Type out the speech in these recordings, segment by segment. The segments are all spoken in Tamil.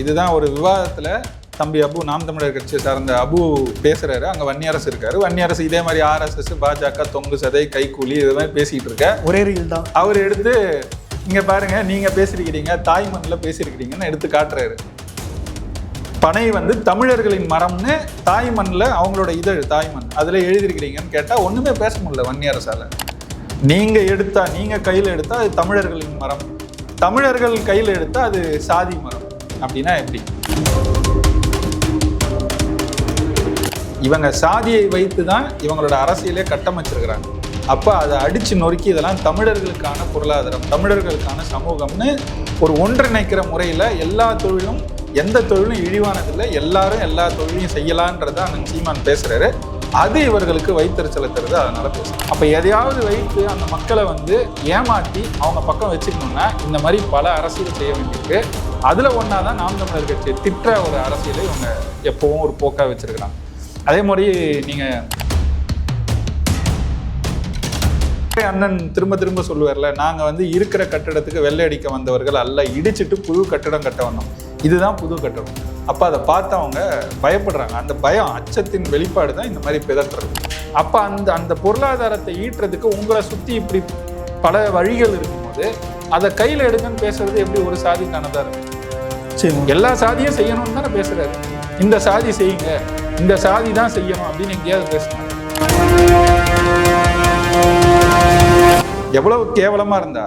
இதுதான் ஒரு விவாதத்துல தம்பி அபு நாம் தமிழர் கட்சியை சார்ந்த அபு பேசுறாரு. அங்க வன்னியரசு இருக்காரு. வன்னியரசு இதே மாதிரி ஆர்எஸ்எஸ் பாஜக தொங்கு சதை கைக்கூலி இது மாதிரி பேசிட்டு இருக்க. ஒரே ரீல் தான். அவர் எடுத்து இங்க பாருங்க நீங்க பேசிருக்கிறீங்க தாய் மண்ணில் பேசியிருக்கிறீங்கன்னு எடுத்து காட்டுறாரு. பனை வந்து தமிழர்களின் மரம்னு தாய் மண்ணில் அவங்களோட இதழ் தாய் மண். அதுல எழுதியிருக்கிறீங்கன்னு கேட்டா ஒண்ணுமே பேச முடியல வன்னியரசால. நீங்க எடுத்தா நீங்க கையில எடுத்தா அது தமிழர்களின் மரம். தமிழர்கள் கையில எடுத்தா அது சாதி மரம். அப்படின்னா எப்படி? இவங்க சாதியை வைத்து தான் இவங்களோட அரசியலே கட்டமைச்சிருக்கிறாங்க. அப்போ அதை அடித்து நொறுக்கி இதெல்லாம் தமிழர்களுக்கான பொருளாதாரம் தமிழர்களுக்கான சமூகம்னு ஒரு ஒன்றிணைக்கிற முறையில் எல்லா தொழிலும் எந்த தொழிலும் இழிவானதில்லை. எல்லாரும் எல்லா தொழிலையும் செய்யலான்றத அண்ணன் சீமான் பேசுகிறாரு அது இவர்களுக்கு வயிற்று செலுத்துறது அதனால பேசுறேன் அப்போ எதையாவது வைத்து அந்த மக்களை வந்து ஏமாற்றி அவங்க பக்கம் வச்சுக்கணும்னா இந்த மாதிரி பல அரசியல் செய்ய வேண்டியிருக்கு. அதில் ஒன்றா தான் நாம் தமிழர் கட்சி திட்ட ஒரு அரசியலை இவங்க எப்பவும் ஒரு போக்காக வச்சிருக்கிறாங்க. அதே மாதிரி நீங்கள் அண்ணன் திரும்ப திரும்ப சொல்லுவார்ல நாங்கள் வந்து இருக்கிற கட்டடத்துக்கு வெள்ளை அடிக்க வந்தவர்கள் அல்ல இடிச்சிட்டு புது கட்டடம் கட்ட வந்தோம். இதுதான் புது கட்டடம். அப்போ அதை பார்த்து அவங்க பயப்படுறாங்க. அந்த பயம் அச்சத்தின் வெளிப்பாடு தான் இந்த மாதிரி பிதற்றுறது அப்போ அந்த அந்த பொருளாதாரத்தை ஈட்டுறதுக்கு உங்களை சுற்றி இப்படி பல வழிகள் இருக்கும்போது அதை கையில் எடுங்கன்னு பேசுறது எப்படி ஒரு சாதிக்கானதாக இருக்கும் எல்லா சாதியும் செய்யணும்னு தானே பேசுறாரு. இந்த சாதி செய்யுங்க இந்த சாதி தான் செய்யணும் அப்படின்னு எங்கேயாவது பேசுனாங்க எவ்வளவு கேவலமா இருந்தா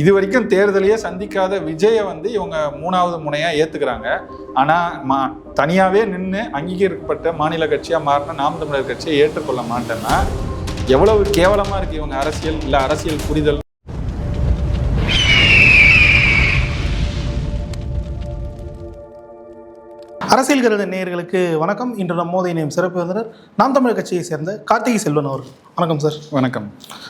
இது வரைக்கும் தேர்தலையே சந்திக்காத விஜயை வந்து இவங்க மூணாவது முனையா ஏத்துக்கிறாங்க. ஆனா மா தனியாவே நின்று அங்கீகரிக்கப்பட்ட மாநில கட்சியா மாறின நாம் தமிழர் கட்சியை ஏற்றுக்கொள்ள மாட்டேன்னா எவ்வளவு கேவலமா இருக்கு இவங்க அரசியல் இல்ல அரசியல் புரிதல். அரசியல் கருத நேயர்களுக்கு வணக்கம். இன்று நம்மோதைய நேம் சிறப்பு விருந்தினர் நாம் தமிழர் கட்சியை சேர்ந்த கார்த்திகை செல்வன் அவர்கள். வணக்கம் சார். வணக்கம்.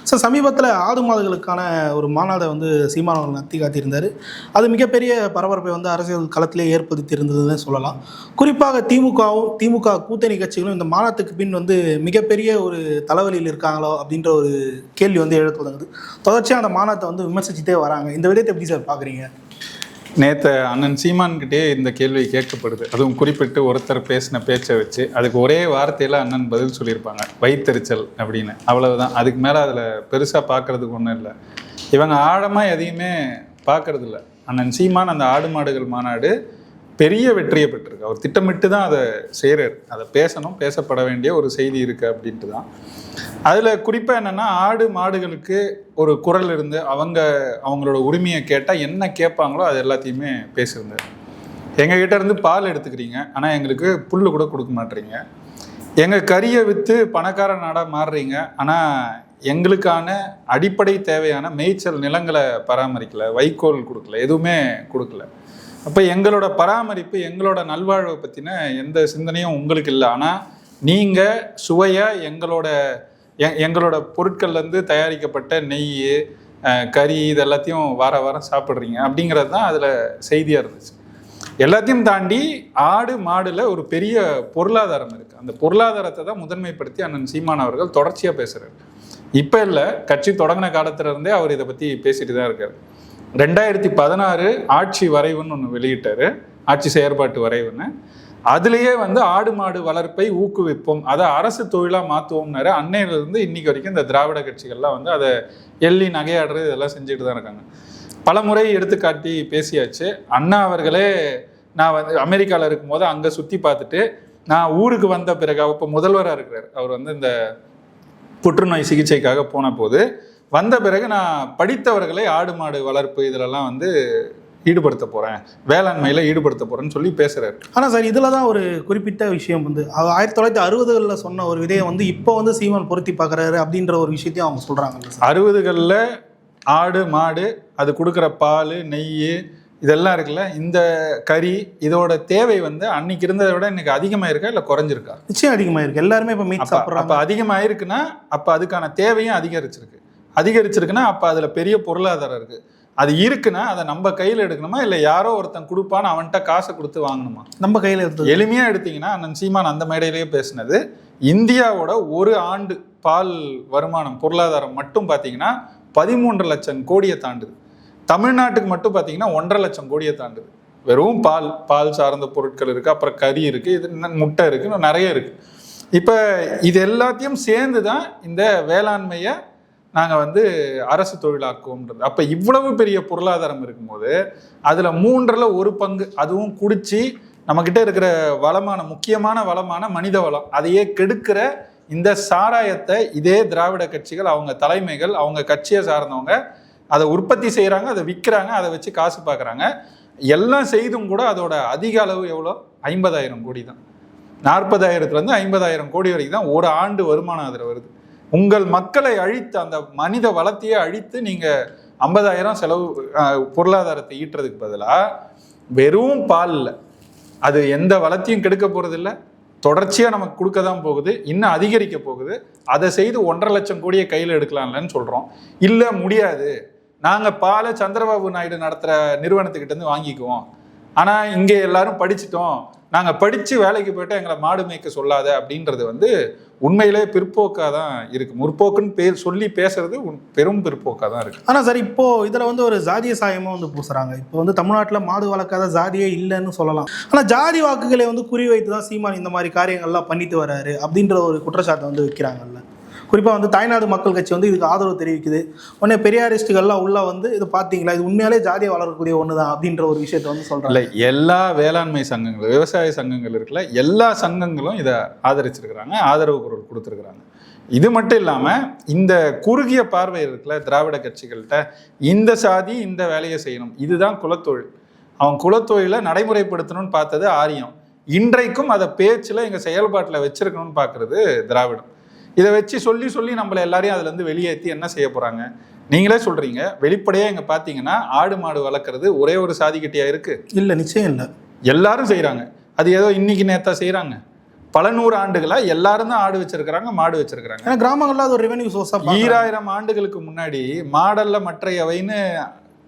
சார் சமீபத்தில் ஆடு மாடுகளுக்கான ஒரு மாநாடை வந்து சீமான் அவர்கள் நடத்தி காட்டியிருந்தார். அது மிகப்பெரிய பரபரப்பை வந்து அரசியல் களத்திலே ஏற்படுத்தி இருந்ததுன்னு சொல்லலாம். குறிப்பாக திமுகவும் திமுக கூட்டணி கட்சிகளும் இந்த மாநாட்டுக்கு பின் வந்து மிகப்பெரிய ஒரு தலைவலியில் இருக்காங்களோ அப்படின்ற ஒரு கேள்வி வந்து எழத் தொடங்குது. தொடர்ச்சியாக அந்த மாநாட்டை வந்து விமர்சிச்சுட்டே வராங்க. இந்த விடயத்தை எப்படி சார் பார்க்குறீங்க? நேற்று அண்ணன் சீமான்கிட்டே இந்த கேள்வி கேட்கப்படுது. அதுவும் குறிப்பிட்டு ஒருத்தர் பேசின பேச்சை வச்சு அதுக்கு ஒரே வார்த்தையில் அண்ணன் பதில் சொல்லியிருப்பாங்க. வைத்தறிச்சல் அப்படின்னு. அவ்வளவுதான். அதுக்கு மேலே அதில் பெருசாக பார்க்கறதுக்கு ஒன்றும் இல்லை. இவங்க ஆழமாக எதையுமே பார்க்கறது அண்ணன் சீமான் அந்த ஆடு மாடுகள் மாநாடு பெரிய வெற்றியை பெற்றிருக்கு. அவர் திட்டமிட்டு தான் அதை செய்கிறார் அதை பேசணும் பேசப்பட வேண்டிய ஒரு செய்தி இருக்குது அப்படின்ட்டு தான் அதில் குறிப்பாக என்னென்னா ஆடு மாடுகளுக்கு ஒரு குரல் இருந்து அவங்க அவங்களோட உரிமையை கேட்டால் என்ன கேட்பாங்களோ அது எல்லாத்தையுமே பேசியிருந்தார் எங்ககிட்ட இருந்து பால் எடுத்துக்கிறீங்க ஆனால் எங்களுக்கு புல் கூட கொடுக்க மாட்டீங்க. எங்கள் கறியை விற்று பணக்கார நாடாக மாறுறீங்க ஆனால் எங்களுக்கான அடிப்படை தேவையான மேய்ச்சல் நிலங்களை பராமரிக்கல வைக்கோல் கொடுக்கல எதுவுமே கொடுக்கல. அப்போ எங்களோட பராமரிப்பு எங்களோட நல்வாழ்வை பற்றின எந்த சிந்தனையும் உங்களுக்கு இல்லை. ஆனால் நீங்கள் சுவையாக எங்களோட எ எங்களோட பொருட்கள்லேருந்து தயாரிக்கப்பட்ட நெய் கறி இது எல்லாத்தையும் வார வாரம் சாப்பிட்றீங்க. அப்படிங்கிறது தான் அதில் செய்தியாக இருந்துச்சு. எல்லாத்தையும் தாண்டி ஆடு மாடில் ஒரு பெரிய பொருளாதாரம் இருக்குது அந்த பொருளாதாரத்தை தான் முதன்மைப்படுத்தி அண்ணன் சீமான் அவர்கள் தொடர்ச்சியாக பேசுகிறார் இப்போ இல்லை கட்சி தொடங்கின காலத்திலிருந்தே அவர் இதை பற்றி பேசிட்டு தான் இருக்கார். ரெண்டாயிரத்தி பதினாறு ஆட்சி வரைவுன்னு ஒன்று வெளியிட்டார். ஆட்சி செயற்பாட்டு வரைவுன்னு. அதுலேயே வந்து ஆடு மாடு வளர்ப்பை ஊக்குவிப்போம். அதை அரசு தொழிலாக மாற்றுவோம்னாரு அன்னையிலேருந்து இன்னைக்கு வரைக்கும் இந்த திராவிட கட்சிகள்லாம் வந்து அதை எள்ளி நகையாடுறது இதெல்லாம் செஞ்சுட்டு தான் இருக்காங்க. பல முறை எடுத்துக்காட்டி பேசியாச்சு. அண்ணா அவர்களே நான் வந்து அமெரிக்காவில் இருக்கும்போது அங்கே சுற்றி பார்த்துட்டு நான் ஊருக்கு வந்த பிறகு அப்போ முதல்வராக இருக்கிறார். அவர் வந்து இந்த புற்றுநோய் சிகிச்சைக்காக போன போது வந்த பிறகு நான் படித்தவர்களை ஆடு மாடு வளர்ப்பு இதிலெல்லாம் வந்து ஈடுபடுத்த போகிறேன் வேளாண்மையில் ஈடுபடுத்த போகிறேன்னு சொல்லி பேசுகிறாரு ஆனால் சார் இதில் தான் ஒரு குறிப்பிட்ட விஷயம் வந்து ஆயிரத்தி தொள்ளாயிரத்தி அறுபதுகளில் சொன்ன ஒரு விதையை வந்து இப்போ வந்து சீமான் பொருத்தி பார்க்குறாரு அப்படின்ற ஒரு விஷயத்தையும் அவங்க சொல்கிறாங்க சார்? அறுபதுகளில் ஆடு மாடு அது கொடுக்குற பால் நெய் இதெல்லாம் இருக்குல்ல இந்த கறி இதோட தேவை வந்து அன்னைக்கு இருந்ததை விட இன்னைக்கு அதிகமாக இருக்கா இல்லை குறைஞ்சிருக்கா? நிச்சயம் அதிகமாக இருக்கு எல்லாருமே இப்போ மீட் அப்ப சாப்பிட்றாங்க. அப்ப அதிகமாயிருக்குன்னா அப்ப அதுக்கான தேவையும் அதிகரிச்சிருக்கு. அதிகரிச்சிருக்குன்னா அப்ப அதுல பெரிய பொருளாதாரம் இருக்கு. அது இருக்குன்னா அதை நம்ம கையில எடுக்கணுமா? இல்ல யாரோ ஒருத்தன் கொடுப்பான்னு அவன்கிட்ட காசை கொடுத்து வாங்கணுமா? நம்ம கையில் இருந்தது எளிமையா எடுத்தீங்கன்னா அண்ணன் சீமான் அந்த மேடையிலேயே பேசினது இந்தியாவோட ஒரு ஆண்டு பால் வருமானம் பொருளாதாரம் மட்டும் பார்த்தீங்கன்னா பதிமூன்று லட்சம் கோடியை தாண்டுது. தமிழ்நாட்டுக்கு மட்டும் பார்த்தீங்கன்னா ஒன்றரை லட்சம் கோடியை தாண்டுது. வெறும் பால் பால் சார்ந்த பொருட்கள் இருக்கு அப்புறம் கறி இருக்கு இது இன்னும் முட்டை இருக்கு இன்னும் நிறைய இருக்கு. இப்போ இது எல்லாத்தையும் சேர்ந்து தான் இந்த வேளாண்மையை நாங்கள் வந்து அரசு தொழிலாக்குவோம்ன்றது. அப்போ இவ்வளவு பெரிய பொருளாதாரம் இருக்கும்போது அதில் மூன்றில் ஒரு பங்கு அதுவும் குடிச்சு நம்மக்கிட்ட இருக்கிற வளமான முக்கியமான வளமான மனித வளம் அதையே கெடுக்கிற இந்த சாராயத்தை இதே திராவிட கட்சிகள் அவங்க தலைமைகள் அவங்க கட்சியை சார்ந்தவங்க அதை உற்பத்தி செய்கிறாங்க அதை விற்கிறாங்க அதை வச்சு காசு பார்க்குறாங்க எல்லாம் செய்தும் கூட அதோட அதிக அளவு எவ்வளோ? ஐம்பதாயிரம் கோடி தான். நாற்பதாயிரத்துலேருந்து ஐம்பதாயிரம் கோடி வரைக்கும் தான் ஒரு ஆண்டு வருமானம் அதில் வருது. உங்கள் மக்களை அழித்து அந்த மனித வளத்தையே அழித்து நீங்கள் ஐம்பதாயிரம் செலவு பொருளாதாரத்தை ஈட்டுறதுக்கு பதிலாக வெறும் பால் இல்லை. அது எந்த வளத்தையும் கெடுக்க போகிறதில்ல தொடர்ச்சியாக நமக்கு கொடுக்க தான் போகுது. இன்னும் அதிகரிக்க போகுது. அதை செய்து ஒன்றரை லட்சம் கோடியை கையில் எடுக்கலாம்லன்னு சொல்கிறோம் இல்லை முடியாது. நாங்கள் பாலை சந்திரபாபு நாயுடு நடத்துகிற நிறுவனத்துக்கிட்டேருந்து வாங்கிக்குவோம். ஆனால் இங்கே எல்லாரும் படிச்சிட்டோம். நாங்கள் படித்து வேலைக்கு போயிட்டு எங்களை மாடு மேய்க்க சொல்லாத அப்படின்றது வந்து உண்மையிலே பிற்போக்காக தான் இருக்குது முற்போக்குன்னு பேர் சொல்லி பேசுறது பெரும் பிற்போக்காக தான் இருக்குது ஆனால் சார் இப்போ இதில் வந்து ஒரு ஜாதிய சாயமும் வந்து பூசுறாங்க. இப்போ வந்து தமிழ்நாட்டில் மாடு வளர்க்காத ஜாதியே இல்லைன்னு சொல்லலாம். ஆனால் ஜாதி வாக்குகளை வந்து குறிவைத்து தான் சீமான் இந்த மாதிரி காரியங்கள்லாம் பண்ணிட்டு வராரு அப்படின்ற ஒரு குற்றச்சாட்டை வந்து வைக்கிறாங்கல்ல. குறிப்பாக வந்து தாய்நாடு மக்கள் கட்சி வந்து இதுக்கு ஆதரவு தெரிவிக்குது. உடனே பெரியாரிஸ்டுகள்லாம் உள்ள வந்து இது பார்த்தீங்களா இது உண்மையாலே ஜாதியை வளரக்கூடிய ஒன்று தான் அப்படின்ற ஒரு விஷயத்தை வந்து சொல்கிறாங்க இல்லை எல்லா வேளாண்மை சங்கங்கள் விவசாய சங்கங்கள் இருக்குல்ல எல்லா சங்கங்களும் இதை ஆதரிச்சிருக்கிறாங்க ஆதரவு குரல் கொடுத்துருக்குறாங்க. இது மட்டும் இல்லாமல் இந்த குறுகிய பார்வை இருக்குல்ல திராவிட கட்சிகள்கிட்ட இந்த சாதி இந்த வேலையை செய்யணும். இதுதான் குலத்தொழில். அவன் குலத்தொழிலை நடைமுறைப்படுத்தணும்னு பார்த்தது ஆரியம். இன்றைக்கும் அதை பேச்சில் எங்கள் செயல்பாட்டில் வச்சிருக்கணும்னு பார்க்குறது திராவிடம். இதை வச்சு சொல்லி சொல்லி நம்மளை எல்லாரையும் அதுலேருந்து வெளியேற்றி என்ன செய்ய போகிறாங்க நீங்களே சொல்கிறீங்க வெளிப்படையாக இங்கே பார்த்தீங்கன்னா ஆடு மாடு வளர்க்குறது ஒரே ஒரு சாதிக்கிட்டையா இருக்குது இல்லை நிச்சயம் இல்லை. எல்லாரும் செய்கிறாங்க அது ஏதோ இன்னைக்கு நேத்தா செய்கிறாங்க பல நூறு ஆண்டுகளா எல்லாரும் தான் ஆடு வச்சிருக்கிறாங்க மாடு வச்சிருக்கிறாங்க. ஏன்னா கிராமங்களில் அது ஒரு ரெவென்யூ சோர்ஸாக ஈராயிரம் ஆண்டுகளுக்கு முன்னாடி மாடல்ல மற்றையவைன்னு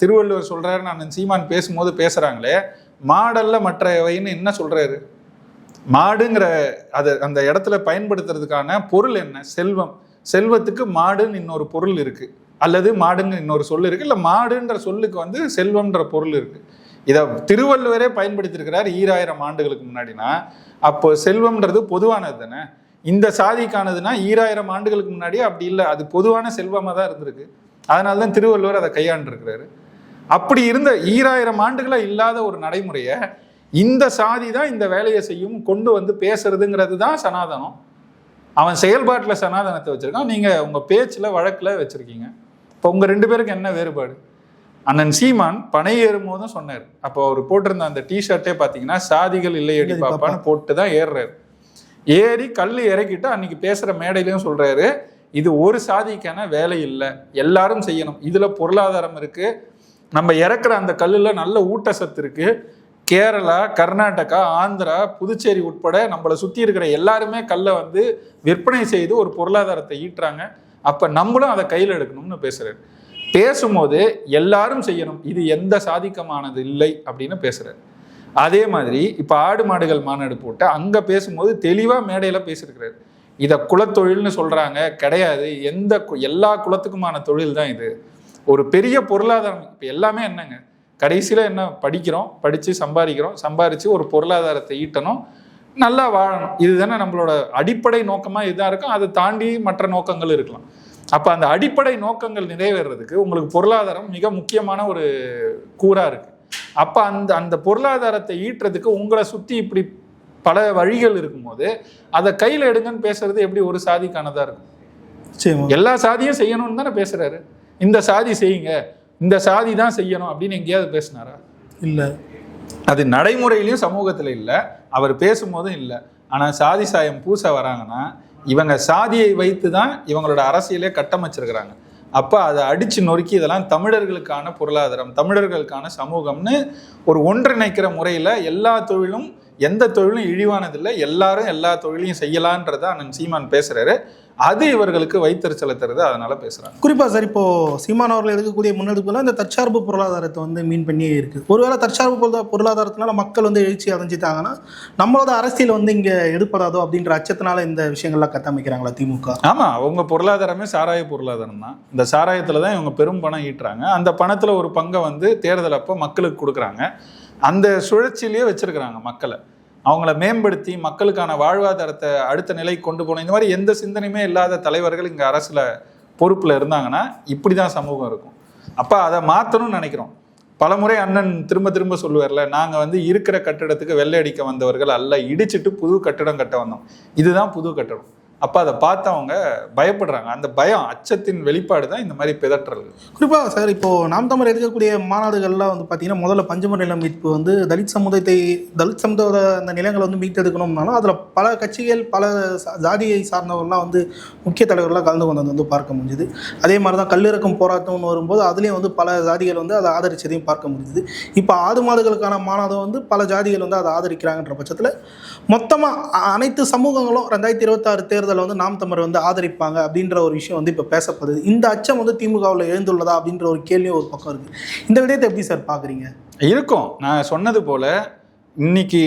திருவள்ளுவர் சொல்றாரு நான் சீமான் பேசும்போது பேசுறாங்களே மாடல்ல மற்றையவைன்னு என்ன சொல்றாரு? மாடுங்கிற அது அந்த இடத்துல பயன்படுத்துறதுக்கான பொருள் என்ன? செல்வம். செல்வத்துக்கு மாடுன்னு இன்னொரு பொருள் இருக்கு. அல்லது மாடுன்னு இன்னொரு சொல் இருக்கு. இல்லை மாடுன்ற சொல்லுக்கு வந்து செல்வம்ன்ற பொருள் இருக்கு. இதை திருவள்ளுவரே பயன்படுத்தியிருக்கிறார் ஈராயிரம் ஆண்டுகளுக்கு முன்னாடினா. அப்போ செல்வம்ன்றது பொதுவானது தானே? இந்த சாதிக்கானதுன்னா ஈராயிரம் ஆண்டுகளுக்கு முன்னாடி அப்படி இல்லை. அது பொதுவான செல்வமாக தான் இருந்திருக்கு. அதனால தான் திருவள்ளுவர் அதை கையாண்டிருக்கிறாரு. அப்படி இருந்த ஈராயிரம் ஆண்டுகளாக இல்லாத ஒரு நடைமுறையை இந்த சாதி தான் இந்த வேலையை செய்யும் கொண்டு வந்து பேசுறதுங்கிறது தான் சனாதனம். அவன் செயல்பாட்டில் சனாதனத்தை வச்சிருக்கான். நீங்கள் உங்கள் பேச்சில் வழக்கில் வச்சுருக்கீங்க. இப்போ உங்கள் ரெண்டு பேருக்கு என்ன வேறுபாடு? அண்ணன் சீமான் பனை ஏறும் போதும் சொன்னார். அப்போ அவர் போட்டிருந்த அந்த டிஷர்ட்டே பார்த்தீங்கன்னா சாதிகள் இல்லையடி பாப்பான்னு போட்டு தான் ஏறுறாரு. ஏறி கல் இறக்கிட்டு அன்னைக்கு பேசுகிற மேடையிலையும் சொல்கிறாரு இது ஒரு சாதிக்கான வேலை இல்லை. எல்லாரும் செய்யணும். இதில் பொருளாதாரம் இருக்குது நம்ம இறக்குற அந்த கல்லில் நல்ல ஊட்டச்சத்து இருக்குது கேரளா கர்நாடகா ஆந்திரா புதுச்சேரி உட்பட நம்மளை சுற்றி இருக்கிற எல்லாருமே கல்லை வந்து விற்பனை செய்து ஒரு பொருளாதாரத்தை ஈட்டுறாங்க. அப்போ நம்மளும் அதை கையில் எடுக்கணும்னு பேசுகிறாரு பேசும்போது எல்லாரும் செய்யணும். இது எந்த சாதிக்கமானது இல்லை அப்படின்னு பேசுகிறாரு அதே மாதிரி இப்போ ஆடு மாடுகள் மாநாடு போட்டு அங்கே பேசும்போது தெளிவாக மேடையில் பேசியிருக்கிறார். இதை குலத்தொழில்னு சொல்கிறாங்க கிடையாது. எந்த கு- எல்லா குலத்துக்குமான தொழில் தான் இது. ஒரு பெரிய பொருளாதாரம் இப்போ எல்லாமே என்னங்க? கடைசியில் என்ன படிக்கிறோம் படித்து சம்பாதிக்கிறோம் சம்பாரித்து ஒரு பொருளாதாரத்தை ஈட்டணும் நல்லா வாழணும். இதுதானே நம்மளோட அடிப்படை நோக்கமாக இதுதான் இருக்கும். அதை தாண்டி மற்ற நோக்கங்கள் இருக்கலாம். அப்போ அந்த அடிப்படை நோக்கங்கள் நிறைவேறதுக்கு உங்களுக்கு பொருளாதாரம் மிக முக்கியமான ஒரு கூறாக இருக்குது அப்போ அந்த அந்த பொருளாதாரத்தை ஈட்டுறதுக்கு உங்களை சுற்றி இப்படி பல வழிகள் இருக்கும்போது அதை கையில் எடுங்கன்னு பேசுறது எப்படி ஒரு சாதிக்கானதாக இருக்கும்? எல்லா சாதியும் செய்யணும்னு தானே பேசுறாரு. இந்த சாதி செய்யுங்க. இந்த சாதி தான் செய்யணும் அப்படின்னு எங்கேயாவது பேசினாரா? இல்லை. அது நடைமுறையிலையும் சமூகத்தில் இல்லை அவர் பேசும்போதும் இல்லை. ஆனால் சாதி சாயம் பூச வராங்கன்னா இவங்க சாதியை வைத்து தான் இவங்களோட அரசியலே கட்டமைச்சிருக்கிறாங்க. அப்போ அதை அடித்து நொறுக்கி இதெல்லாம் தமிழர்களுக்கான பொருளாதாரம் தமிழர்களுக்கான சமூகம்னு ஒரு ஒன்றிணைக்கிற முறையில் எல்லா தொழிலும் எந்த தொழிலும் இழிவானதில்லை எல்லாரும் எல்லா தொழிலையும் செய்யலான்றதை அண்ணன் சீமான் பேசுகிறாரு அது இவர்களுக்கு வைத்தறிச்சலை தருது அதனால பேசுகிறாங்க குறிப்பாக சார் இப்போ சீமான் அவர்கள் எடுக்கக்கூடிய முன்னெடுப்புல இந்த தற்சார்பு பொருளாதாரத்தை வந்து மீன் பண்ணியே இருக்குது ஒருவேளை தற்சார்பு பொருளா பொருளாதாரத்தினால மக்கள் வந்து எழுச்சி அடைஞ்சிட்டாங்கன்னா நம்மளோட அரசியல் வந்து இங்கே எடுப்படாதோ அப்படின்ற அச்சத்தினால இந்த விஷயங்கள்லாம் கட்டமைக்கிறாங்களா திமுக? ஆமாம் அவங்க பொருளாதாரமே சாராய பொருளாதாரம் தான். இந்த சாராயத்தில் தான் இவங்க பெரும் பணம் ஈட்டுறாங்க. அந்த பணத்தில் ஒரு பங்கை வந்து தேர்தல் அப்போ மக்களுக்கு கொடுக்குறாங்க. அந்த சுழற்சியிலேயே வச்சிருக்கிறாங்க மக்களை. அவங்கள மேம்படுத்தி மக்களுக்கான வாழ்வாதாரத்தை அடுத்த நிலைக்கு கொண்டு போகணும். இந்த மாதிரி எந்த சிந்தனையுமே இல்லாத தலைவர்கள் இங்கே அரசில் பொறுப்பில் இருந்தாங்கன்னா இப்படி தான் சமூகம் இருக்கும். அப்போ அதை மாற்றணும்னு நினைக்கிறோம். பலமுறை அண்ணன் திரும்ப திரும்ப சொல்லுவார்ல நாங்கள் வந்து இருக்கிற கட்டிடத்துக்கு வெள்ளை அடிக்க வந்தவர்கள் அல்ல இடிச்சிட்டு புது கட்டிடம் கட்ட வந்தோம். இதுதான் புது கட்டடம். அப்போ அதை பார்த்தவங்க பயப்படுறாங்க. அந்த பயம் அச்சத்தின் வெளிப்பாடு தான் இந்த மாதிரி பிதற்றல்கள். குறிப்பாக சார் இப்போ நாம் தமிழ் எடுக்கக்கூடிய மாநாடுகள்லாம் வந்து பார்த்தீங்கன்னா முதல்ல பஞ்சம நிலம் மீட்பு வந்து தலித் சமுதாயத்தை தலித் சமுதாய அந்த நிலங்களை வந்து மீட்டெடுக்கணும்னாலும் அதில் பல கட்சிகள் பல சா- ஜாதியை சார்ந்தவர்கள்லாம் வந்து முக்கிய தலைவர்களாக கலந்து கொண்டது வந்து பார்க்க முடிஞ்சுது. அதே மாதிரி தான் கல்லிறக்கும் போராட்டம்னு வரும்போது அதுலேயும் வந்து பல ஜாதிகள் வந்து அதை ஆதரிச்சதையும் பார்க்க முடிஞ்சுது. இப்போ ஆடு மாடுகளுக்கான மாநாதம் வந்து பல ஜாதிகள் வந்து அதை ஆதரிக்கிறாங்கன்ற பட்சத்தில் மொத்தமாக அனைத்து சமூகங்களும் ரெண்டாயிரத்தி இருபத்தாறு தேர்தல் வந்து நாம் தமிழர் வந்து ஆதரிப்பாங்க அப்படின்ற ஒரு விஷயம் வந்து இப்போ பேசப்படுது. இந்த அச்சம் வந்து திமுகவில் எழுந்துள்ளதா அப்படின்ற ஒரு கேள்வியும் ஒரு பக்கம் இருக்குது இந்த விடயத்தை எப்படி சார் பார்க்குறீங்க இருக்கும். நான் சொன்னது போல இன்னைக்கு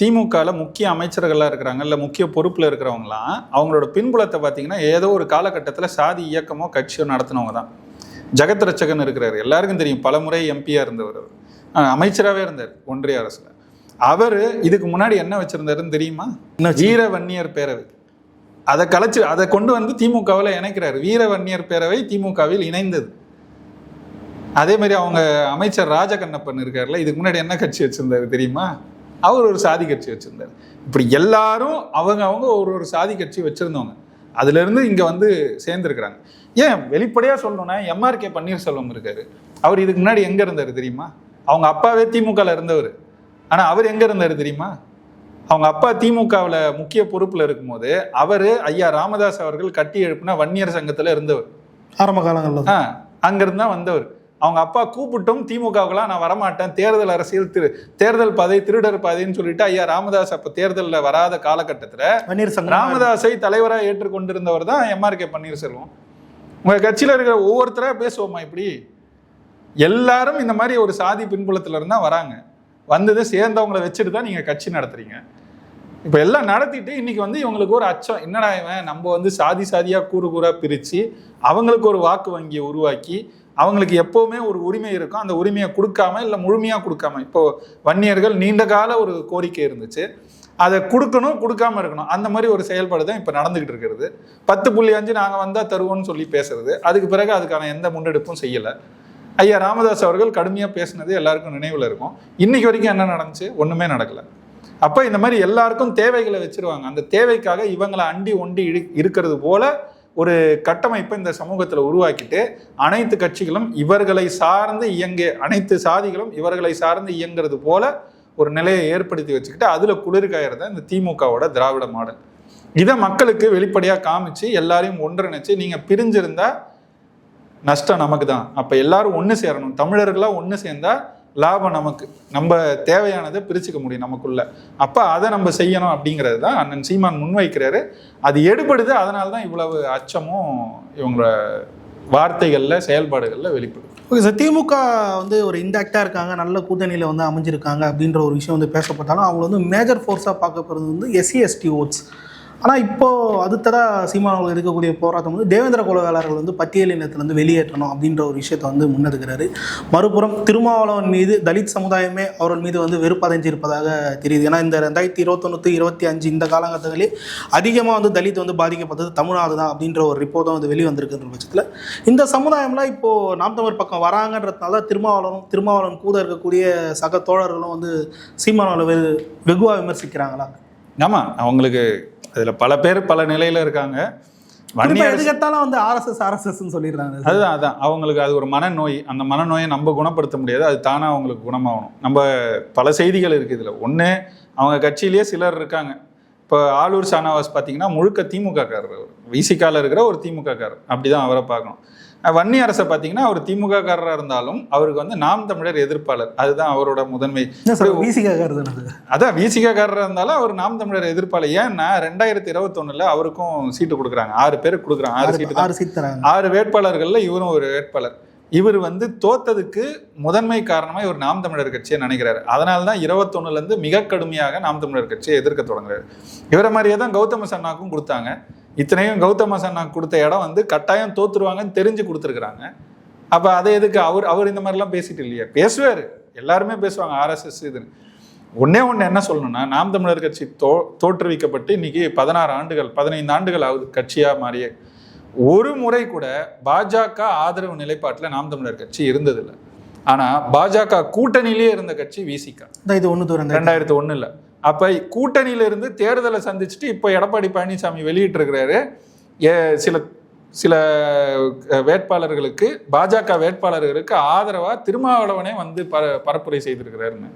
திமுகவில் முக்கிய அமைச்சர்களாக இருக்கிறாங்க இல்லை முக்கிய பொறுப்பில் இருக்கிறவங்களாம் அவங்களோட பின்புலத்தை பார்த்தீங்கன்னா ஏதோ ஒரு காலகட்டத்தில் சாதி இயக்கமோ கட்சியோ நடத்தினவங்க தான். ஜெகத் ரட்சகன் இருக்கிறாரு. எல்லாருக்கும் தெரியும். பலமுறை எம்பியாக இருந்தவர் அமைச்சராகவே இருந்தார் ஒன்றிய அரசில். அவர் இதுக்கு முன்னாடி என்ன வச்சிருந்தாருன்னு தெரியுமா? வீர வன்னியர் பேரவை. அதை கலைச்சு அதை கொண்டு வந்து திமுகவில் இணைக்கிறார். வீர வன்னியர் பேரவை திமுகவில் இணைந்தது. அதே மாதிரி அவங்க அமைச்சர் ராஜகண்ணப்பன் இருக்கார்ல இதுக்கு முன்னாடி என்ன கட்சி வச்சிருந்தாரு தெரியுமா? அவர் ஒரு சாதி கட்சி வச்சிருந்தாரு. இப்படி எல்லாரும் அவங்க அவங்க ஒரு ஒரு சாதி கட்சி வச்சிருந்தவங்க. அதுலேருந்து இங்கே வந்து சேர்ந்துருக்கிறாங்க. ஏன்? வெளிப்படையாக சொல்லணும்னா எம்ஆர்கே பன்னீர்செல்வம் இருக்காரு. அவர் இதுக்கு முன்னாடி எங்கே இருந்தார் தெரியுமா? அவங்க அப்பாவே திமுகவில் இருந்தவர். ஆனால் அவர் எங்கே இருந்தார் தெரியுமா? அவங்க அப்பா திமுகவில் முக்கிய பொறுப்புல இருக்கும்போது அவர் ஐயா ராமதாஸ் அவர்கள் கட்டி எழுப்பின வன்னியர் சங்கத்துல இருந்தவர். ஆரம்ப காலங்களில் ஆ அங்கிருந்து தான் வந்தவர். அவங்க அப்பா கூப்பிட்டும் திமுகவுக்குலாம் நான் வரமாட்டேன் தேர்தல் அரசியல் திரு தேர்தல் பாதை திருடர் பாதைன்னு சொல்லிட்டு ஐயா ராமதாஸ் அப்ப தேர்தலில் வராத காலகட்டத்துல ராமதாஸை தலைவராக ஏற்றுக்கொண்டிருந்தவர் தான் எம்ஆர்கே பன்னீர்செல்வம். உங்க கட்சியில இருக்கிற ஒவ்வொருத்தரா பேசுவோமா இப்படி? எல்லாரும் இந்த மாதிரி ஒரு சாதி பின்புலத்துல இருந்தா வராங்க. வந்ததை சேர்ந்தவங்களை வச்சுட்டு தான் நீங்கள் கட்சி நடத்துறீங்க. இப்போ எல்லாம் நடத்திட்டு இன்னைக்கு வந்து இவங்களுக்கு ஒரு அச்சம். என்னடா இவன்? நம்ம வந்து சாதி சாதியாக கூறு கூறாக பிரித்து அவங்களுக்கு ஒரு வாக்கு வங்கியை உருவாக்கி அவங்களுக்கு எப்போவுமே ஒரு உரிமை இருக்கும். அந்த உரிமையை கொடுக்காம இல்லை முழுமையாக கொடுக்காம. இப்போ வன்னியர்கள் நீண்ட கால ஒரு கோரிக்கை இருந்துச்சு. அதை கொடுக்கணும் கொடுக்காம இருக்கணும். அந்த மாதிரி ஒரு செயல்பாடு தான் இப்போ நடந்துகிட்டு இருக்கிறது. பத்து புள்ளி அஞ்சு நாங்கள் வந்தால் தருவோம்னு சொல்லி பேசுறது. அதுக்கு பிறகு அதுக்கான எந்த முன்னெடுப்பும் செய்யலை. ஐயா ராமதாஸ் அவர்கள் கடுமையாக பேசினது எல்லாருக்கும் நினைவில் இருக்கும். இன்னைக்கு வரைக்கும் என்ன நடந்துச்சு? ஒன்றுமே நடக்கலை. அப்போ இந்த மாதிரி எல்லாருக்கும் தேவைகளை வச்சிருவாங்க. அந்த தேவைக்காக இவங்களை அண்டி ஒண்டி இரு இருக்கிறது போல ஒரு கட்டமைப்பை இந்த சமூகத்தில் உருவாக்கிட்டு அனைத்து கட்சிகளும் இவர்களை சார்ந்து இயங்க அனைத்து சாதிகளும் இவர்களை சார்ந்து இயங்குறது போல ஒரு நிலையை ஏற்படுத்தி வச்சுக்கிட்டு அதில் குளிர்காயறத இந்த திமுகவோட திராவிட மாடல். இதை மக்களுக்கு வெளிப்படையாக காமிச்சு எல்லாரையும் ஒன்றிணைச்சு நீங்கள் பிரிஞ்சிருந்தால் நஷ்டம் நமக்கு தான் அப்போ எல்லாரும் ஒன்று சேரணும். தமிழர்களாக ஒன்று சேர்ந்தா லாபம் நமக்கு. நம்ம தேவையானதை பிரிச்சுக்க முடியும் நமக்குள்ள. அப்போ அதை நம்ம செய்யணும் அப்படிங்கிறது தான் அண்ணன் சீமான் முன்வைக்கிறாரு. அது எடுபடுது அதனால தான் இவ்வளவு அச்சமும் இவங்களோட வார்த்தைகளில் செயல்பாடுகளில் வெளிப்படும். Okay sir. திமுக வந்து ஒரு இன்டாக்டாக இருக்காங்க நல்ல கூட்டணியில் வந்து அமைஞ்சிருக்காங்க அப்படின்ற ஒரு விஷயம் வந்து பேசப்பட்டாலும் அவங்க வந்து மேஜர் ஃபோர்ஸாக பார்க்கப்படுறது வந்து எஸ்சி எஸ்டி ஓட்ஸ் ஆனால் இப்போது அடுத்ததா சீமானவர்கள் இருக்கக்கூடிய போராட்டம் வந்து தேவேந்திர குல வேளாளர்கள் வந்து பட்டியலினத்திலேருந்து வெளியேற்றணும் அப்படின்ற ஒரு விஷயத்தை வந்து முன்னெடுக்கிறாரு. மறுபுறம் திருமாவளவன் மீது தலித் சமுதாயமே அவர்கள் மீது வந்து வெறுப்படைஞ்சிருப்பதாக தெரியுது. ஏன்னா இந்த ரெண்டாயிரத்தி இருபத்தொன்னு இருபத்தி அஞ்சு இந்த காலகட்டத்திலே அதிகமாக வந்து தலித் வந்து பாதிக்கப்பட்டது தமிழ்நாடு தான் அப்படின்ற ஒரு ரிப்போர்ட்டும் வந்து வெளிவந்திருக்குன்ற பட்சத்தில் இந்த சமுதாயம்லாம் இப்போது நாம் தமிழ் பக்கம் வராங்கன்றதுனால தான் திருமாவளவன் திருமாவளவன் கூட இருக்கக்கூடிய சக தோழர்களும் வந்து சீமானவளை வெகுவாக விமர்சிக்கிறாங்களா? ஆமாம் அவங்களுக்கு அதில் பல பேர் பல நிலையில் இருக்காங்க. கேட்டாலும் வந்து ஆர்எஸ்எஸ் ஆர்எஸ்எஸ்ன்னு சொல்லிடுறாங்க. அதுதான் அதான் அவங்களுக்கு அது ஒரு மனநோய். அந்த மனநோயை நம்ம குணப்படுத்த முடியாது. அது தானாக அவங்களுக்கு குணமாகணும். நம்ம பல செய்திகள் இருக்குது இதில். ஒன்று அவங்க கட்சியிலேயே சிலர் இருக்காங்க. இப்போ ஆலூர் ஷானவாஸ் பார்த்தீங்கன்னா முழுக்க திமுக காரர் விசிகால இருக்கிற ஒரு திமுக காரர் அப்படிதான் அவரை பார்க்கணும். வன்னி அரசை பார்த்தீங்கன்னா அவர் திமுக காரராக இருந்தாலும் அவருக்கு வந்து நாம் தமிழர் எதிர்ப்பாளர். அதுதான் அவரோட முதன்மை. கருதுனது அதான் விசிக காரராக இருந்தாலும் அவர் நாம் தமிழர் எதிர்ப்பாளர். ஏன்னா ரெண்டாயிரத்தி இருபத்தொன்னுல அவருக்கும் சீட்டு கொடுக்குறாங்க. ஆறு பேருக்கு கொடுக்குறாங்க. ஆறு சீட்டு ஆறு சீட் தராங்க. ஆறு வேட்பாளர்கள்ல இவரும் ஒரு வேட்பாளர். இவர் வந்து தோத்ததுக்கு முதன்மை காரணமா இவர் நாம் தமிழர் கட்சியை நினைக்கிறாரு. அதனால தான் இருபத்தொன்னுல இருந்து மிக கடுமையாக நாம் தமிழர் கட்சியை எதிர்க்க தொடங்குறாரு. இவரை மாதிரியே தான் கௌதம சன்னாக்கும் கொடுத்தாங்க. இத்தனையும் கௌதம சன்னாக்கு கொடுத்த இடம் வந்து கட்டாயம் தோத்துருவாங்கன்னு தெரிஞ்சு கொடுத்துருக்குறாங்க. அப்ப அதை எதுக்கு அவர் அவர் இந்த மாதிரிலாம் பேசிட்டு இல்லையா? பேசுவாரு. எல்லாருமே பேசுவாங்க ஆர்எஸ்எஸ் இதுன்னு. ஒண்ணே ஒன்று என்ன சொல்லணும்னா நாம் தமிழர் கட்சி தோ தோற்றுவிக்கப்பட்டு இன்னைக்கு பதினாறு ஆண்டுகள் பதினைந்து ஆண்டுகள் ஆகுது கட்சியாக மாறிய. ஒரு முறை கூட பாஜக ஆதரவு நிலைப்பாட்டில் நாம் தமிழர் கட்சி இருந்ததில்லை. ஆனால் பாஜக கூட்டணியிலே இருந்த கட்சி விசிகா இது ஒன்று தூரம் ரெண்டாயிரத்தி ஒண்ணுல. அப்போ கூட்டணியில இருந்து தேர்தலை சந்திச்சுட்டு இப்போ எடப்பாடி பழனிசாமி வெளியிட்டிருக்கிறாரு. ஏ சில சில வேட்பாளர்களுக்கு பாஜக வேட்பாளர்களுக்கு ஆதரவாக திருமாவளவனே வந்து பர பரப்புரை செய்திருக்கிறாருன்னு.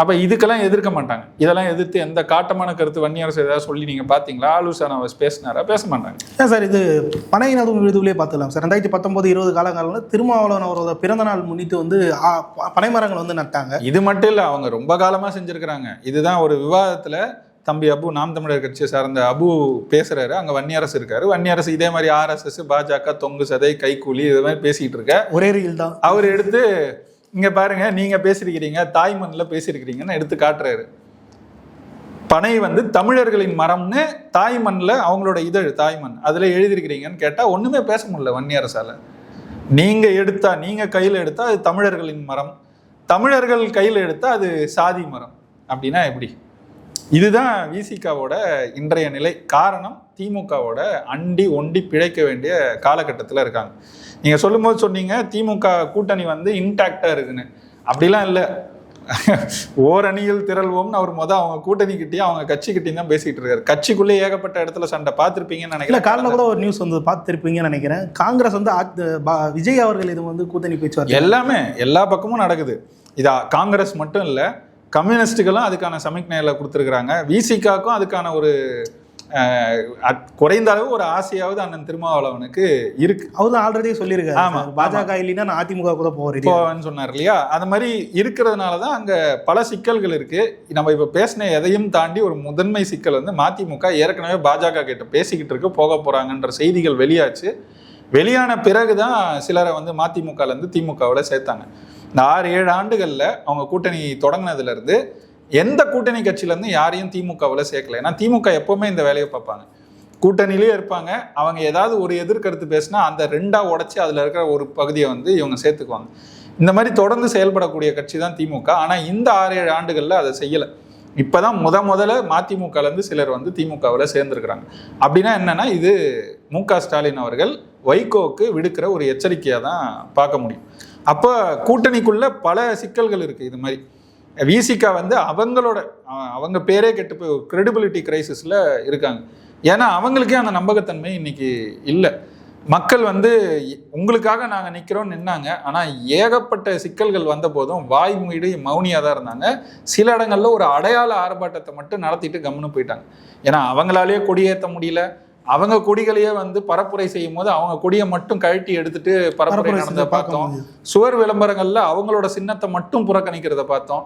அப்ப இதுக்கெல்லாம் எதிர்க்க மாட்டாங்க. இதெல்லாம் எதிர்த்து எந்த காட்டமான கருத்து வன்னியரசு ஏதாவது சொல்லி நீங்க பாத்தீங்களா? ஆலோசனை அவர் பேசினாரா? பேச மாட்டாங்க. சார் இது பனையினதும் விருதுகளே பார்த்துக்கலாம் சார். ரெண்டாயிரத்தி பத்தொன்பது இருபது காலங்களில் திருமாவளவன் அவரோட பிறந்த நாள் முன்னிட்டு வந்து பனைமரங்கள் வந்து நட்டாங்க. இது மட்டும் இல்ல அவங்க ரொம்ப காலமா செஞ்சிருக்கிறாங்க. இதுதான் ஒரு விவாதத்துல தம்பி அபு நாம் தமிழர் கட்சியை சார்ந்த அபு பேசுறாரு. அங்க வன்னியரசு இருக்காரு. வன்னியரசு இதே மாதிரி ஆர்எஸ்எஸ் பாஜக தொங்கு சதை கைக்கூலி இது மாதிரி பேசிட்டு இருக்க. ஒரே ரீல் தான் அவர் எடுத்து இங்க பாருங்க நீங்க பேசியிருக்கிறீங்க தாய்மண்ல பேசியிருக்கிறீங்கன்னு எடுத்து காட்டுறாரு. பனை வந்து தமிழர்களின் மரம்னு தாய்மண்ல அவங்களோட இதழ் தாய்மண் அதுல எழுதியிருக்கிறீங்கன்னு கேட்டா ஒண்ணுமே பேச முடியல வன்னியரசால. நீங்க எடுத்தா நீங்க கையில எடுத்தா அது தமிழர்களின் மரம். தமிழர்கள் கையில எடுத்தா அது சாதி மரம். அப்படின்னா எப்படி? இதுதான் விசிகாவோட இன்றைய நிலை. காரணம் திமுகவோட அண்டி ஒண்டி பிழைக்க வேண்டிய காலகட்டத்தில் இருக்காங்க. நீங்கள் சொல்லும்போது சொன்னீங்க திமுக கூட்டணி வந்து இன்டாக்டாக இருக்குன்னு. அப்படிலாம் இல்லை. ஓரணியில் திரள்வோம்னு அவர் மொதல் அவங்க கூட்டணிக்கிட்டேயும் அவங்க கட்சிக்கிட்டையும் தான் பேசிக்கிட்டு இருக்காரு. கட்சிக்குள்ளே ஏகப்பட்ட இடத்துல சண்டை பார்த்துருப்பீங்கன்னு நினைக்கிறேன். காலைல கூட ஒரு நியூஸ் வந்து பார்த்துருப்பீங்கன்னு நினைக்கிறேன். காங்கிரஸ் வந்து விஜய் அவர்கள் இது வந்து கூட்டணி பேச்சுவார்த்தை எல்லாமே எல்லா பக்கமும் நடக்குது. இதா காங்கிரஸ் மட்டும் இல்லை கம்யூனிஸ்டுகளும் அதுக்கான சமிக்ஞைகளை கொடுத்துருக்குறாங்க. விசிகாக்கும் அதுக்கான ஒரு குறைந்த அளவு ஒரு ஆசையாவது அண்ணன் திருமாவளவனுக்கு இருக்கு. அவர் ஆல்ரெடி சொல்லியிருக்காரு. ஆமா. பாஜக இல்லைன்னா நான் அதிமுக கூட போகிறேன் போவேன்னு சொன்னார் இல்லையா? அந்த மாதிரி இருக்கிறதுனால தான் அங்கே பல சிக்கல்கள் இருக்கு. நம்ம இப்போ பேசின எதையும் தாண்டி ஒரு முதன்மை சிக்கல் வந்து மதிமுக ஏற்கனவே பாஜக கிட்ட பேசிக்கிட்டு இருக்கு போக போறாங்கன்ற செய்திகள் வெளியாச்சு. வெளியான பிறகு தான் சிலரை வந்து மதிமுகல இருந்து திமுகவில் சேர்த்தாங்க. இந்த ஆறு ஏழு ஆண்டுகளில் அவங்க கூட்டணி தொடங்கினதுலேருந்து எந்த கூட்டணி கட்சியிலேருந்து யாரையும் திமுகவில் சேர்க்கல. ஏன்னா திமுக எப்போவுமே இந்த வேலையை பார்ப்பாங்க. கூட்டணியிலே இருப்பாங்க. அவங்க ஏதாவது ஒரு எதிர்கருத்து பேசினா அந்த ரெண்டாக உடச்சி அதில் இருக்கிற ஒரு பகுதியை வந்து இவங்க சேர்த்துக்குவாங்க. இந்த மாதிரி தொடர்ந்து செயல்படக்கூடிய கட்சி தான் திமுக. ஆனால் இந்த ஆறு ஏழு ஆண்டுகளில் அதை செய்யலை. இப்போ தான் முத முதல்ல மதிமுகலேருந்து சிலர் வந்து திமுகவில் சேர்ந்துருக்கிறாங்க. அப்படின்னா என்னென்னா இது மு க ஸ்டாலின் அவர்கள் வைகோவுக்கு விடுக்கிற ஒரு எச்சரிக்கையாக தான் பார்க்க முடியும். அப்போ கூட்டணிக்குள்ள பல சிக்கல்கள் இருக்கு இது மாதிரி. விசிகா வந்து அவங்களோட அவங்க பேரே கெட்டு போய் கிரெடிபிலிட்டி கிரைசிஸில் இருக்காங்க. ஏன்னா அவங்களுக்கே அந்த நம்பகத்தன்மை இன்னைக்கு இல்லை. மக்கள் வந்து உங்களுக்காக நாங்கள் நிற்கிறோம் நின்னாங்க. ஆனால் ஏகப்பட்ட சிக்கல்கள் வந்த போதும் வாய் மூடி மௌனியாக தான் இருந்தாங்க. சில இடங்கள்ல ஒரு அடையாள ஆர்ப்பாட்டத்தை மட்டும் நடத்திட்டு கம்முன்னு போயிட்டாங்க. ஏன்னா அவங்களாலேயே கொடியேற்ற முடியல. அவங்க கொடிகளையே வந்து பரப்புரை செய்யும் போது அவங்க கொடியை மட்டும் கழட்டி எடுத்துட்டு பரப்புரை நடந்த பார்த்தோம். சுவர் விளம்பரங்கள்ல அவங்களோட சின்னத்தை மட்டும் புறக்கணிக்கிறத பார்த்தோம்.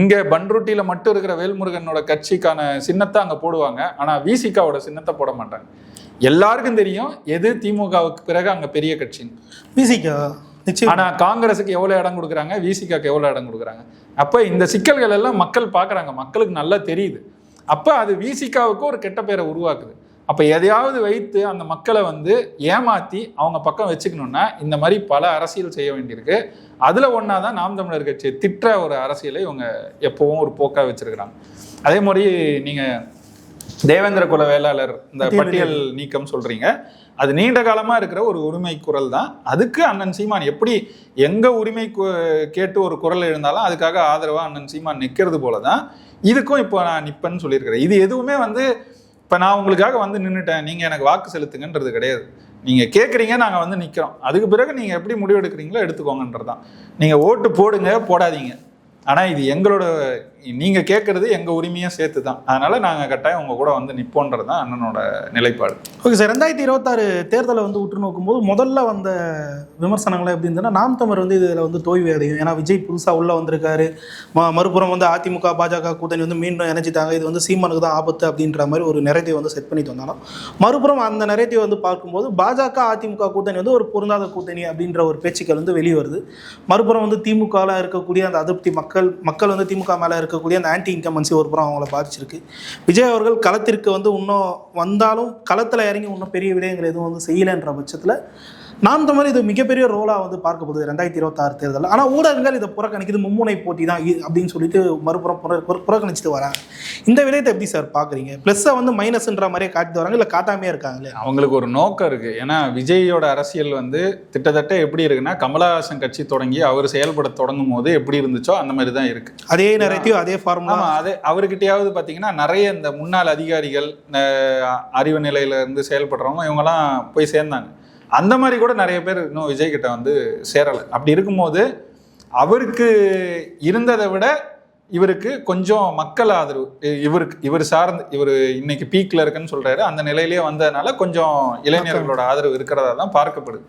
இங்க பன்ருட்டியில மட்டும் இருக்கிற வேல்முருகனோட கட்சிக்கான சின்னத்தை அங்க போடுவாங்க. ஆனா விசிகாவோட சின்னத்தை போட மாட்டாங்க. எல்லாருக்கும் தெரியும் எது திமுகவுக்கு பிறகு அங்க பெரிய கட்சின்னு. விசிகா நிச்சயம். ஆனா காங்கிரஸுக்கு எவ்வளவு இடம் கொடுக்குறாங்க விசிகாக்கு எவ்வளவு இடம் கொடுக்குறாங்க. அப்ப இந்த சிக்கல்கள் எல்லாம் மக்கள் பாக்குறாங்க மக்களுக்கு நல்லா தெரியுது. அப்ப அது விசிகாவுக்கு ஒரு கெட்ட பேரை உருவாக்குது. அப்ப எதையாவது வைத்து அந்த மக்களை வந்து ஏமாத்தி அவங்க பக்கம் வச்சுக்கணும்னா இந்த மாதிரி பல அரசியல் செய்ய வேண்டியிருக்கு. அதுல ஒன்னாதான் நாம் தமிழர் கட்சியை திட்டுற ஒரு அரசியலை இவங்க எப்பவும் ஒரு போக்கா வச்சிருக்கிறாங்க. அதே மாதிரி நீங்க தேவேந்திர குல வேளாளர் இந்த பட்டியல் நீக்கம் சொல்றீங்க. அது நீண்ட காலமா இருக்கிற ஒரு உரிமை குரல் தான். அதுக்கு அண்ணன் சீமான் எப்படி எங்க உரிமை கேட்டு ஒரு குரல் எழுந்தாலும் அதுக்காக ஆதரவா அண்ணன் சீமான் நிக்கிறது போல தான் இதுக்கும் இப்போ நான் நிப்பேன்னு சொல்லியிருக்கிறேன். இது எதுவுமே வந்து இப்போ நான் உங்களுக்காக வந்து நின்றுட்டேன் நீங்கள் எனக்கு வாக்கு செலுத்துங்கன்றது கிடையாது. நீங்கள் கேட்குறீங்க நாங்கள் வந்து நிற்கிறோம் அதுக்கு பிறகு நீங்கள் எப்படி முடிவு எடுக்கிறீங்களோ எடுத்துக்கோங்கன்றது தான் நீங்கள் ஓட்டு போடுங்க போடாதீங்க. ஆனால் இது எங்களோட நீங்கள் கேட்குறது எங்கள் உரிமையும் சேர்த்து தான் அதனால் நாங்கள் கட்டாயம் உங்கள் கூட வந்து நிற்போன்றது தான் அண்ணனோட நிலைப்பாடு. ஓகே சார் ரெண்டாயிரத்தி இருபத்தாறு தேர்தலை வந்து உற்று நோக்கும்போது முதல்ல வந்த விமர்சனங்களை எப்படி இருந்ததுன்னா நாம் தமிழ் வந்து இதில் வந்து தோல்வி அடையும். ஏன்னா விஜய் புதுசாக உள்ளே வந்திருக்காரு. ம மறுபுறம் வந்து அதிமுக பாஜக கூட்டணி வந்து மீண்டும் இணைச்சிட்டாங்க இது வந்து சீமானுக்கு தான் ஆபத்து அப்படின்ற மாதிரி ஒரு நெரேட்டிவ் வந்து செட் பண்ணிட்டு வந்தாலும் மறுபுறம் அந்த நெரேட்டிவ் வந்து பார்க்கும்போது பாஜக அதிமுக கூட்டணி வந்து ஒரு பொருந்தாத கூட்டணி அப்படின்ற ஒரு பேச்சுக்கள் வந்து வெளியே வருது மறுபுறம் வந்து திமுகவில் இருக்கக்கூடிய அந்த அதிருப்தி மக்கள் மக்கள் வந்து திமுக மேலே இருக்கக்கூடிய அந்த ஆன்டி இன்கமன்சி ஒரு புறம் அவங்கள பாதிச்சிருக்கு. விஜய் அவர்கள் களத்திற்கு வந்து இன்னும் வந்தாலும் களத்தில் இறங்கி இன்னும் பெரிய விடயங்கள் எதுவும் வந்து செய்யலைன்ற பட்சத்தில் நான் இந்த மாதிரி இது மிகப்பெரிய ரோலாக வந்து பார்க்கப்படுது ரெண்டாயிரத்தி இருபத்தாறு தேர்தல் ஆனால் ஊடகங்கள் இதை புறக்கணிக்குது. மும்முனை போட்டி தான் அப்படின்னு சொல்லிட்டு மறுபுறம் புற புற- புறக்கணிச்சுட்டு வராங்க. இந்த விடயத்தை எப்படி சார் பார்க்குறீங்க? ப்ளஸ்ஸை வந்து மைனஸ்ன்ற மாதிரியே காட்டிட்டு வராங்க இல்லை காட்டாமே இருக்காங்களே? அவங்களுக்கு ஒரு நோக்கம் இருக்கு. ஏன்னா விஜயோட அரசியல் வந்து கிட்டத்தட்ட எப்படி இருக்குன்னா கமலஹாசன் கட்சி தொடங்கி அவர் செயல்பட தொடங்கும் போது எப்படி இருந்துச்சோ அந்த மாதிரி தான் இருக்கு. அதே நேரத்தையும் அதே ஃபார்முலா அது அவர்கிட்டயாவது பாத்தீங்கன்னா நிறைய இந்த முன்னாள் அதிகாரிகள் அறிவு நிலையில இருந்து செயல்படுறவங்க இவங்கெல்லாம் போய் சேர்ந்தாங்க. அந்த மாதிரி கூட நிறைய பேர் இன்னும் விஜய் கிட்ட வந்து சேரலை. அப்படி இருக்கும்போது அவருக்கு இருந்ததை விட இவருக்கு கொஞ்சம் மக்கள் ஆதரவு இவருக்கு இவர் சார்ந்து இவர் இன்னைக்கு பீக்ல இருக்குன்னு சொல்றாரு. அந்த நிலையிலேயே வந்ததுனால கொஞ்சம் இளைஞர்களோட ஆதரவு இருக்கிறதா தான் பார்க்கப்படுது.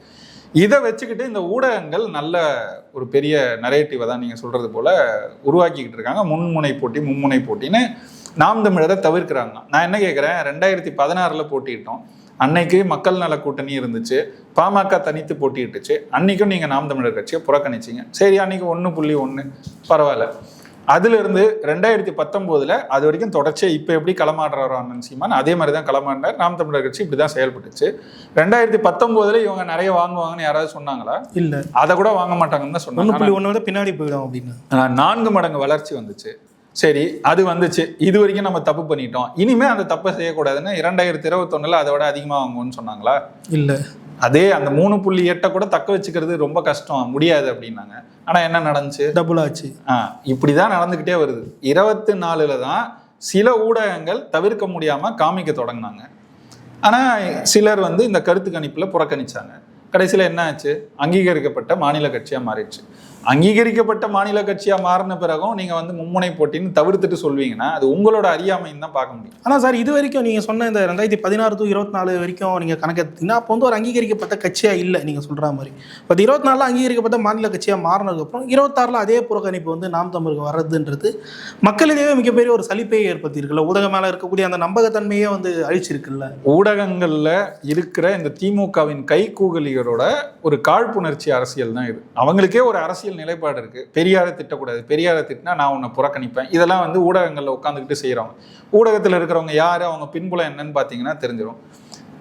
இதை வச்சுக்கிட்டு இந்த ஊடகங்கள் நல்ல ஒரு பெரிய நரேட்டிவை தான் நீங்கள் சொல்றது போல உருவாக்கிக்கிட்டு இருக்காங்க. முன்முனை போட்டி மும்முனை போட்டின்னு நாம் தமிழரை தவிர்க்கிறாங்க. நான் என்ன கேட்குறேன் ரெண்டாயிரத்தி பதினாறில் போட்டியிட்டோம். அன்னைக்கு மக்கள் நல கூட்டணி இருந்துச்சு. பாமக தனித்து போட்டியிட்டுச்சு. அன்னைக்கும் நீங்கள் நாம் தமிழர் கட்சியை புறக்கணிச்சிங்க. சரி அன்னைக்கு ஒன்று புள்ளி ஒன்று பரவாயில்ல. அதுல இருந்து ரெண்டாயிரத்தி பத்தொம்போதுல அது வரைக்கும் தொடர்ச்சியா இப்போ எப்படி களமாடுறாரோ அண்ணன் சீமான் அதே மாதிரி தான் களமாடினார். நாம் தமிழர் கட்சி இப்படி தான் செயல்பட்டுச்சு. ரெண்டாயிரத்தி பத்தொம்போதுல இவங்க நிறைய வாங்குவாங்கன்னு யாராவது சொன்னாங்களா? இல்லை. அதை கூட வாங்க மாட்டாங்கன்னு தான் சொன்னாங்க. பின்னாடி போயிடும் அப்படின்னு. நான்கு மடங்கு வளர்ச்சி வந்துச்சு. சரி அது வந்துச்சு. இது வரைக்கும் நம்ம தப்பு பண்ணிட்டோம். இனிமே அந்த தப்பை செய்யக்கூடாதுன்னு இரண்டாயிரத்தி இருபத்தொன்னுல அதை விட அதிகமா வாங்குவோம்னு சொன்னாங்களா? இல்லை. அதே அந்த மூணு புள்ளி எட்டை கூட தக்க வச்சுக்கிறது ரொம்ப கஷ்டம். முடியாது அப்படின்னாங்க. ஆனா என்ன நடந்துச்சு? டபுள் ஆச்சு. ஆ இப்படிதான் நடந்துக்கிட்டே வருது. இருபத்தி நாலுல தான் சில ஊடகங்கள் தவிர்க்க முடியாம காமிக்க தொடங்கினாங்க. ஆனா சிலர் வந்து இந்த கருத்து கணிப்புல புறக்கணிச்சாங்க. கடைசியில என்ன ஆச்சு? அங்கீகரிக்கப்பட்ட மாநில கட்சியா மாறிடுச்சு. அங்கீகரிக்கப்பட்ட மாநில கட்சியா மாறின பிறகும் நீங்க வந்து மும்முனை போட்டின்னு தவிர்த்துட்டு சொல்வீங்கன்னா அது உங்களோட அறியாமைன்னு தான் பார்க்க முடியும். ஆனால் சார் இது வரைக்கும் நீங்கள் சொன்ன இந்த ரெண்டாயிரத்தி பதினாறு டு இருபத்தி நாலு வரைக்கும் நீங்கள் கணக்கெடுத்தீங்கன்னா அப்போ வந்து ஒரு அங்கீகரிக்கப்பட்ட கட்சியாக இல்லை நீங்கள் சொல்கிற மாதிரி. பட் இருபத்தி நாலில் அங்கீகரிக்கப்பட்ட மாநில கட்சியாக மாறினதுக்கப்புறம் இருபத்தாறில் அதே புறக்கணிப்பு வந்து நாம் தமிழுக்கு வர்றதுன்றது மக்களிடையே மிகப்பெரிய ஒரு சலிப்பையை ஏற்படுத்தியிருக்குல்ல. ஊடகம் மேலே இருக்கக்கூடிய அந்த நம்பகத்தன்மையே வந்து அழிச்சிருக்குல்ல. ஊடகங்கள்ல இருக்கிற இந்த திமுகவின் கைகூகலிகளோட ஒரு காழ்ப்புணர்ச்சி அரசியல் தான் இது. அவங்களுக்கே ஒரு அரசியல் நிலைப்பாடு இருக்கு. பெரியாரை திட்டக்கூடாது பெரியாரை திட்டினா நான் உன்னை புறக்கணிப்பேன். இதெல்லாம் வந்து ஊடகங்கள்ல உட்காந்துக்கிட்டு செய்யறவங்க ஊடகத்துல இருக்கிறவங்க யாரு அவங்க பின்புலம் என்னன்னு பாத்தீங்கன்னா தெரிஞ்சிடும்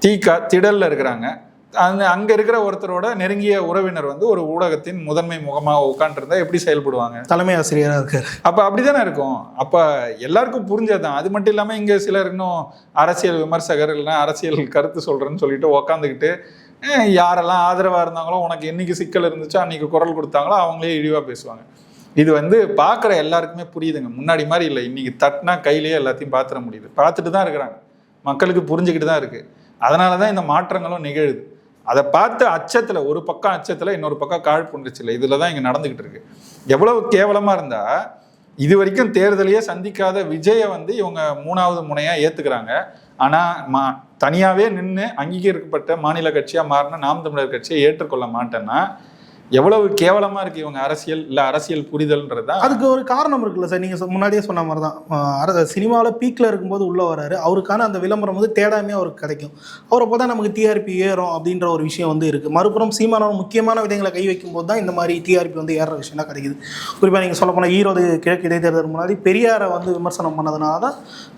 தீகா திடல்ல இருக்கிறாங்க. அந்த அங்க இருக்கிற ஒருத்தரோட நெருங்கிய உறவினர் வந்து ஒரு ஊடகத்தின் முதன்மை முகமாக உட்காந்துருந்தா எப்படி செயல்படுவாங்க? தலைமை ஆசிரியராக இருக்கார். அப்ப அப்படிதானே இருக்கும். அப்ப எல்லாருக்கும் புரிஞ்சதுதான் அது மட்டும் இல்லாம இங்க சிலர் இன்னும் அரசியல் விமர்சகர் இல்லைன்னா அரசியல் கருத்து சொல்றேன்னு சொல்லிட்டு உக்காந்துக்கிட்டு "ஏய், யாரெல்லாம் ஆதரவாக இருந்தாங்களோ உனக்கு என்னைக்கு சிக்கல் இருந்துச்சோ அன்னைக்கு குரல் கொடுத்தாங்களோ அவங்களே இழிவாக பேசுவாங்க. இது வந்து பார்க்குற எல்லாருக்குமே புரியுதுங்க. முன்னாடி மாதிரி இல்லை. இன்னைக்கு தட்டினா கையிலேயே எல்லாத்தையும் பார்த்துட முடியுது. பார்த்துட்டு தான் இருக்கிறாங்க. மக்களுக்கு புரிஞ்சுக்கிட்டு தான் இருக்குது அதனால தான் இந்த மாற்றங்களும் நிகழுது. அதை பார்த்து அச்சத்தில் ஒரு பக்கம் அச்சத்தில் இன்னொரு பக்கம் காழ்ப்புணர்ச்சியில் இதில் தான் இங்கே நடந்துக்கிட்டு இருக்கு. எவ்வளவு கேவலமாக இருந்தால் இது வரைக்கும் தேர்தலையே சந்திக்காத விஜயை வந்து இவங்க மூணாவது முனையா ஏத்துக்கிறாங்க. ஆனா மா தனியாவே நின்று அங்கீகரிக்கப்பட்ட மாநில கட்சியா மாறின நாம் தமிழர் கட்சியை ஏற்றுக்கொள்ள மாட்டேன்னா எவ்வளவு கேவலமா இருக்கு இவங்க அரசியல் இல்ல அரசியல் புரிதல்ன்றது தான் அதுக்கு ஒரு காரணம் இருக்குல்ல சார். நீங்கள் முன்னாடியே சொன்ன மாதிரி தான் சினிமாவில் பீக்கில் இருக்கும்போது உள்ளே வராரு. அவருக்கான அந்த விளம்பரம் வந்து தேடாமே அவருக்கு கிடைக்கும். அவரை பார்த்தா நமக்கு டிஆர்பி ஏறும் அப்படின்ற ஒரு விஷயம் வந்து இருக்குது மறுபுறம் சீமானவர் முக்கியமான விதங்களை கை வைக்கும்போது தான் இந்த மாதிரி டிஆர்பி வந்து ஏறுற விஷயம் தான் கிடைக்குது. குறிப்பாக நீங்கள் சொல்ல போனால் ஈரோடு கிழக்கு இடைத்தேர்தல் முன்னாடி பெரியாரை வந்து விமர்சனம் பண்ணதுனால தான்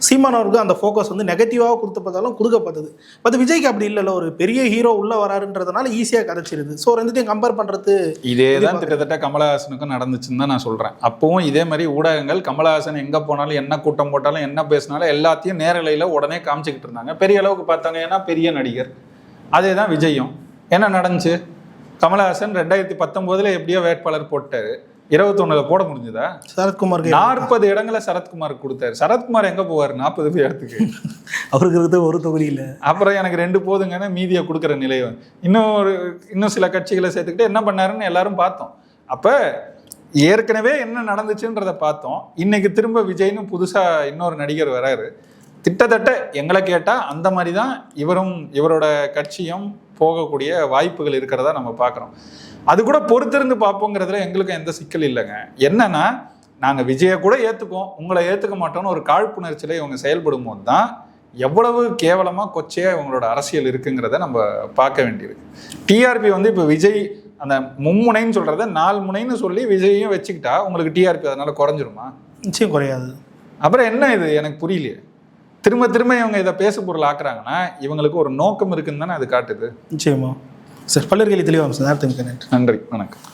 சீமானவருக்கு அந்த ஃபோக்கஸ் வந்து நெகட்டிவாக கொடுத்தப்பட்டாலும் கொடுக்கப்பட்டது. பட் விஜய்க்கு அப்படி இல்லைல்ல. ஒரு பெரிய ஹீரோ உள்ளே வராருன்றதுனால ஈஸியாக கிடச்சிருது ஸோ ரெண்டுத்தையும் கம்பேர் பண்ணுறது இதே தான் கிட்டத்தட்ட கமலஹாசனுக்கும் நடந்துச்சுன்னு தான் நான் சொல்றேன். அப்பவும் இதே மாதிரி ஊடகங்கள் கமலஹாசன் எங்க போனாலும் என்ன கூட்டம் போட்டாலும் என்ன பேசினாலும் எல்லாத்தையும் நேரலையில உடனே காமிச்சுக்கிட்டு இருந்தாங்க. பெரிய அளவுக்கு பார்த்தாங்க ஏன்னா பெரிய நடிகர். அதே தான் விஜயும். என்ன நடந்துச்சு? கமலஹாசன் ரெண்டாயிரத்தி பத்தொன்பதுல எப்படியோ வேட்பாளர் போட்டாரு. இருபத்தொன்னுல போட முடிஞ்சுதா? சரத்குமார் நாற்பது இடங்களை சரத்குமார் கொடுத்தாரு. சரத்குமார் எங்க போவார்? நாற்பது இடத்துக்கு. அவருக்கு இருக்கிறது ஒரு தொகுதி இல்லை. அப்புறம் எனக்கு ரெண்டு போதுங்கன்னு மீதியை கொடுக்குற நிலை இன்னும் ஒரு இன்னும் சில கட்சிகளை சேர்த்துக்கிட்டு என்ன பண்ணாருன்னு எல்லாரும் பார்த்தோம். அப்ப ஏற்கனவே என்ன நடந்துச்சுன்றத பார்த்தோம். இன்னைக்கு திரும்ப விஜய்னு புதுசா இன்னொரு நடிகர் வராரு. கிட்டத்தட்ட எங்களை கேட்டா அந்த மாதிரி தான் இவரும் இவரோட கட்சியும் போகக்கூடிய வாய்ப்புகள் இருக்கிறதா நம்ம பார்க்குறோம். அது கூட பொறுத்திருந்து பார்ப்போங்கிறதுல எங்களுக்கு எந்த சிக்கல் இல்லைங்க. என்னன்னா நாங்க விஜயை கூட ஏத்துக்குவோம். உங்களை ஏத்துக்க மாட்டோம்னு ஒரு காழ்ப்புணர்ச்சியில இவங்க செயல்படும் போது தான் எவ்வளவு கேவலமா கொச்சையா இவங்களோட அரசியல் இருக்குங்கிறத நம்ம பார்க்க வேண்டியிருக்கு. டிஆர்பி வந்து இப்போ விஜய் அந்த மும்முனைன்னு சொல்றத நாலு முனைன்னு சொல்லி விஜயையும் வச்சுக்கிட்டா உங்களுக்கு டிஆர்பி அதனால குறைஞ்சிருமா? நிச்சயம் குறையாது. அப்புறம் என்ன இது? எனக்கு புரியலையே. திரும்ப திரும்ப இவங்க இதை பேசு பொருள் ஆக்குறாங்கன்னா இவங்களுக்கு ஒரு நோக்கம் இருக்குன்னு தானே அது காட்டுது. நிச்சயமா. சார் பல்லர்களை தெளிவாக சார். நேரத்துக்கு நன்றி. நன்றி வணக்கம்.